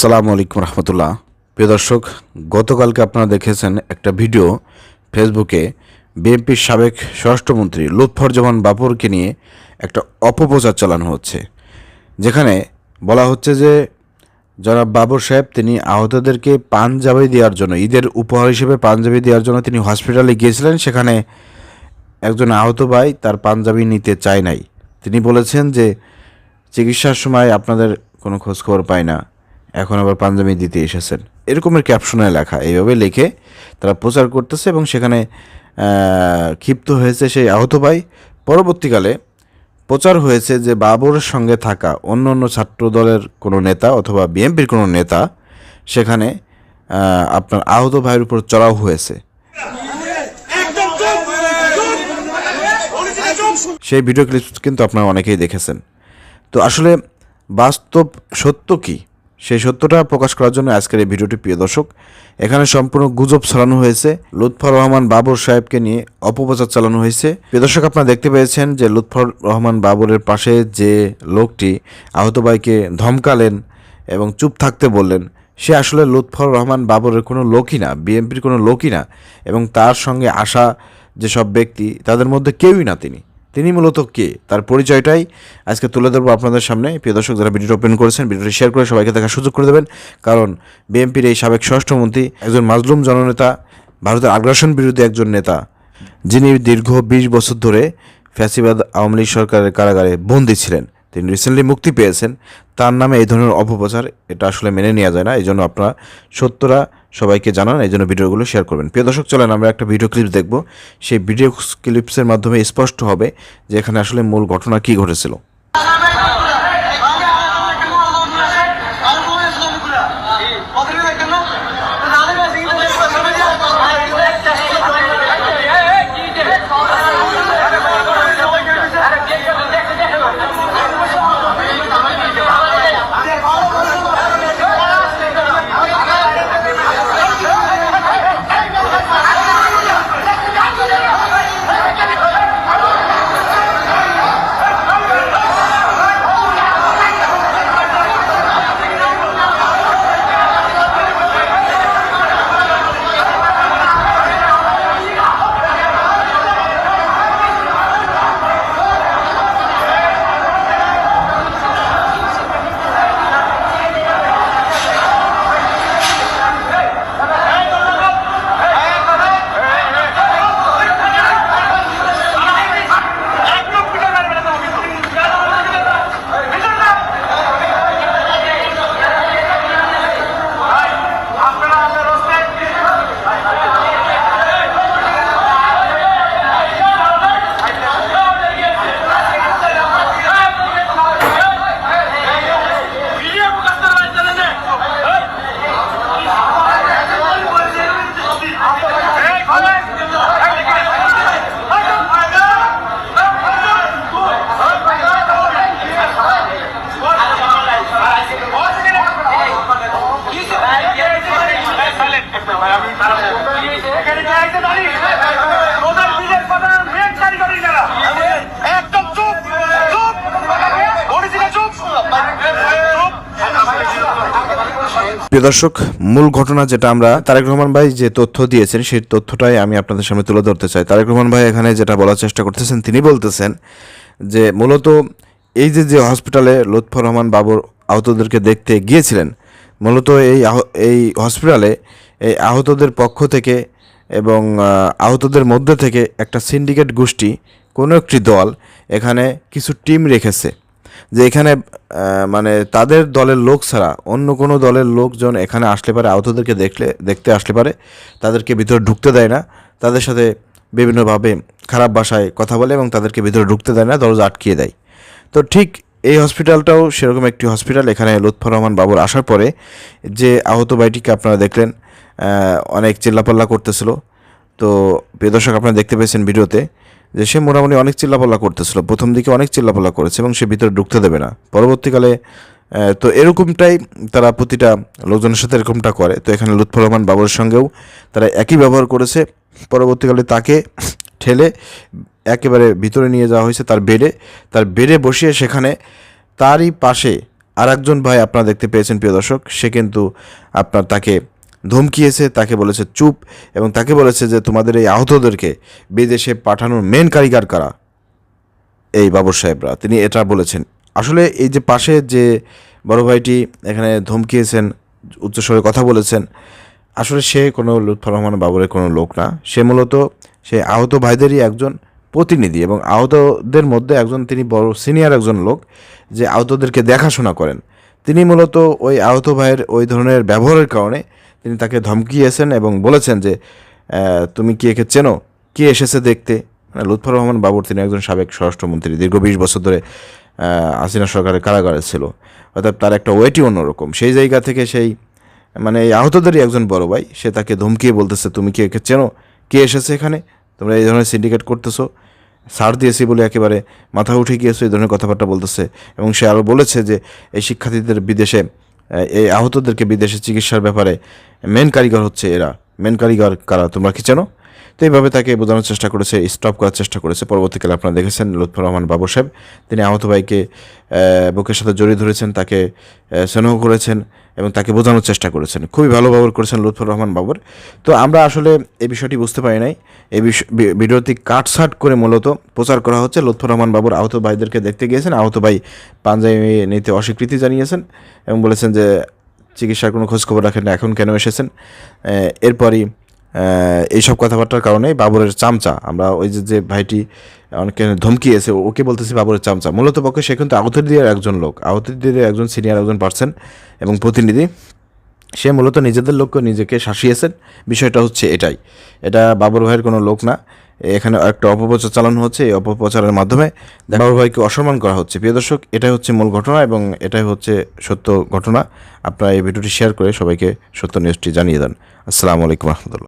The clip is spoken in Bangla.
সালামু আলাইকুম রহমতুল্লাহ। প্রিয় দর্শক, গতকালকে আপনারা দেখেছেন একটা ভিডিও ফেসবুকে বিএনপির সাবেক স্বরাষ্ট্রমন্ত্রী লুৎফর লুৎফরজামান বাপুরকে নিয়ে একটা অপপ্রচার চালানো হচ্ছে। যেখানে বলা হচ্ছে যে জনাব বাবর সাহেব, তিনি আহতদেরকে পাঞ্জাবি দেওয়ার জন্য, ঈদের উপহার হিসেবে পাঞ্জাবি দেওয়ার জন্য তিনি হসপিটালে গিয়েছিলেন, সেখানে একজন আহত ভাই তার পাঞ্জাবি নিতে চায় নাই। তিনি বলেছেন যে, চিকিৎসার সময় আপনাদের কোনো খোঁজখবর পায় না, এখন আবার পাঞ্জাবি দিতে এসেছেন। এরকমের ক্যাপশনে লেখা, এইভাবে লিখে তারা প্রচার করতেছে এবং সেখানে ক্ষিপ্ত হয়েছে সেই আহত ভাই। পরবর্তীকালে প্রচার হয়েছে যে বাবরের সঙ্গে থাকা অন্য অন্য ছাত্র দলের কোনো নেতা অথবা বিএনপির কোনো নেতা সেখানে আপনার আহত ভাইয়ের উপর চড়াও হয়েছে। সেই ভিডিও ক্লিপ কিন্তু আপনারা অনেকেই দেখেছেন। তো আসলে বাস্তব সত্য কি? সেই সত্যটা প্রকাশ করার জন্য আজকের এই ভিডিওটি, প্রিয় দর্শক। এখানে সম্পূর্ণ গুজব ছড়ানো হয়েছে। লুৎফর রহমান বাবর সাহেবকে নিয়ে অপপ্রচার চালানো হয়েছে। প্রিয় দর্শক, আপনারা দেখতে পেয়েছেন যে লুৎফর রহমান বাবরের পাশে যে লোকটি আহত ভাইকে ধমকালেন এবং চুপ থাকতে বললেন, সে আসলে লুৎফর রহমান বাবরের কোনো লোকই না, বিএনপির কোনো লোকই না এবং তার সঙ্গে আসা যেসব ব্যক্তি, তাদের মধ্যে কেউই না তিনি। তিনি মূলত কে? তার পরিচয়টাই আজকে তুলে ধরবো আপনাদের সামনে। প্রিয় দর্শক, যারা ভিডিওটি ওপেন করেছেন, ভিডিওটি শেয়ার করে সবাইকে দেখার সুযোগ করে দেবেন। কারণ বিএনপির এই সাবেক স্বরাষ্ট্রমন্ত্রী একজন মাজলুম জননেতা, ভারতের আগ্রাসন বিরোধী একজন নেতা, যিনি দীর্ঘ বিশ বছর ধরে ফ্যাসিবাদ আওয়ামী লীগ সরকারের কারাগারে বন্দী ছিলেন। তিনি রিসেন্টলি মুক্তি পেয়েছেন। তার নামে এই ধরনের অপপ্রচার এটা আসলে মেনে নেওয়া যায় না। এই জন্য আপনারা সত্যরা সবাইকে জানান, এই জন্য ভিডিওগুলো শেয়ার করবেন। প্রিয় দর্শক, চলেন আমরা একটা ভিডিও ক্লিপ দেখব। সেই ভিডিও ক্লিপসের মাধ্যমে স্পষ্ট হবে যে এখানে আসলে মূল ঘটনা কী ঘটেছিল। প্রিয় দর্শক, মূল ঘটনা যেটা আমরা, তারেক রহমান ভাই যে তথ্য দিয়েছেন, সেই তথ্যটাই আমি আপনাদের সামনে তুলে ধরতে চাই। তারেক রহমান ভাই এখানে যেটা বলার চেষ্টা করতেছেন, তিনি বলতেছেন যে মূলত এই যে যে হসপিটালে লুৎফর রহমান বাবুর আহতদেরকে দেখতে গিয়েছিলেন, মূলত এই এই হসপিটালে এই আহতদের পক্ষ থেকে এবং আহতদের মধ্যে থেকে একটা সিন্ডিকেট গোষ্ঠী, কোনো একটি দল এখানে কিছু টিম রেখেছে, যে এখানে মানে তাদের দলের লোক ছাড়া অন্য কোনো দলের লোকজন এখানে আসলে পারে, আহতদেরকে দেখলে, দেখতে আসলে পারে, তাদেরকে ভিতরে ঢুকতে দেয় না, তাদের সাথে বিভিন্নভাবে খারাপ ভাষায় কথা বলে এবং তাদেরকে ভিতরে ঢুকতে দেয় না, দরজা আটকিয়ে দেয়। তো ঠিক এই হসপিটালটাও সেরকম একটি হসপিটাল, এখানে লুৎফর রহমান বাবুর আসার পরে যে আহত ভাইটিকে আপনারা দেখলেন অনেক চিল্লাপাল্লা করতেছিল। তো প্রিয় দর্শক, আপনারা দেখতে পেয়েছেন ভিডিওতে যে সে মোটামুটি অনেক চিল্লাপাল্লা করতেছিল। প্রথম দিকে অনেক চিল্লাপাল্লা করেছে এবং সে ভিতরে ঢুকতে দেবে না। পরবর্তীকালে তো এরকমটাই তারা প্রতিটা লোকজনের সাথে এরকমটা করে। তো এখানে লুৎফর রহমান বাবুর সঙ্গেও তারা একই ব্যবহার করেছে। পরবর্তীকালে তাকে ঠেলে একেবারে ভিতরে নিয়ে যাওয়া হয়েছে তার বেডে। তার বেডে বসিয়ে সেখানে তারই পাশে আর ভাই আপনারা দেখতে পেয়েছেন প্রিয় দর্শক। সে কিন্তু আপনার তাকে ধমকিয়েছে, তাকে বলেছে চুপ এবং তাকে বলেছে যে তোমাদের এই আহতদেরকে বিদেশে পাঠানোর মেন কারিগর কারা? এই বাবর সাহেবরা, তিনি এটা বলেছেন। আসলে এই যে পাশে যে বড় ভাইটি এখানে ধমকিয়েছেন, উচ্চস্বরে কথা বলেছেন, আসলে সে কোনো লুৎফর রহমান বাবরের কোনো লোক না। সে মূলত সে আহত ভাইদেরই একজন প্রতিনিধি এবং আহতদের মধ্যে একজন তিনি বড় সিনিয়র একজন লোক যে আহতদেরকে দেখাশোনা করেন। তিনি মূলত ওই আহত ভাইয়ের ওই ধরনের ব্যবহারের কারণে তিনি তাকে ধমকিয়েছেন এবং বলেছেন যে তুমি কি একে চেনো? কে এসেছে দেখতে? মানে লুৎফর রহমান বাবর তিনি একজন সাবেক স্বরাষ্ট্রমন্ত্রী দীর্ঘ বিশ বছর ধরে আহ, হাসিনা সরকারের কারাগারে ছিল। অর্থাৎ তার একটা ওয়েটই অন্যরকম। সেই জায়গা থেকে সেই মানে এই আহতদেরই একজন বড় ভাই সে তাকে ধমকিয়ে বলতেছে তুমি কি একে চেনো? কে এসেছে এখানে? তোমরা এই ধরনের সিন্ডিকেট করতেছো? ছাড় দিয়েছি বলে একেবারে মাথা উঠে গিয়েছো এই ধরনের কথাবার্তা বলতেছে। এবং সে আরও বলেছে যে এই শিক্ষার্থীদের বিদেশে এই আহতদেরকে বিদেশে চিকিৎসার ব্যাপারে মেন কারিগর হচ্ছে এরা। মেন কারিগর কারা? তোমরা কি চেনো? তো এইভাবে তাকে বোঝানোর চেষ্টা করেছে স্টপ করার চেষ্টা করেছে। পরবর্তীকালে আপনারা দেখেছেন লুৎফর রহমান বাবু সাহেব, তিনি আহত ভাইকে বুকের সাথে জড়িয়ে ধরেছেন, তাকে স্নেহ করেছেন এবং তাকে বোঝানোর চেষ্টা করেছেন। খুবই ভালো ব্যবহার করেছেন লুৎফর রহমান বাবুর। তো আমরা আসলে এই বিষয়টি বুঝতে পারি নাই। এই ভিডিওটি কাটসাট করে মূলত প্রচার করা হচ্ছে। লুৎফর রহমান বাবুর আহত ভাইদেরকে দেখতে গিয়েছেন। আহত ভাই পাঞ্জাবি নিতে অস্বীকৃতি জানিয়েছেন এবং বলেছেন যে চিকিৎসার কোনো খোঁজখবর রাখেন না এখন কেন এসেছেন? এরপরই এইসব কথাবার্তার কারণে বাবরের চামচা। আমরা ওই যে যে ভাইটি অনেকে ধমকিয়েছে, ওকে বলতেছি বাবরের চামচা। মূলত পক্ষে সে কিন্তু আহতদের একজন লোক। আহতদের একজন সিনিয়র একজন পার্সন এবং প্রতিনিধি। সে মূলত নিজেদের লোককে নিজেকে শাসিয়েছেন। বিষয়টা হচ্ছে এটাই। এটা বাবর ভাইয়ের কোনো লোক না। এখানে একটা অপপ্রচার চালানো হচ্ছে। এই অপপ্রচারের মাধ্যমে বাবর ভাইকে অসম্মান করা হচ্ছে। প্রিয় দর্শক, এটাই হচ্ছে মূল ঘটনা এবং এটাই হচ্ছে সত্য ঘটনা। আপনারা এই ভিডিওটি শেয়ার করে সবাইকে সত্য নিউজটি জানিয়ে দেন। আসসালামু আলাইকুম রহমতুল্লাহ।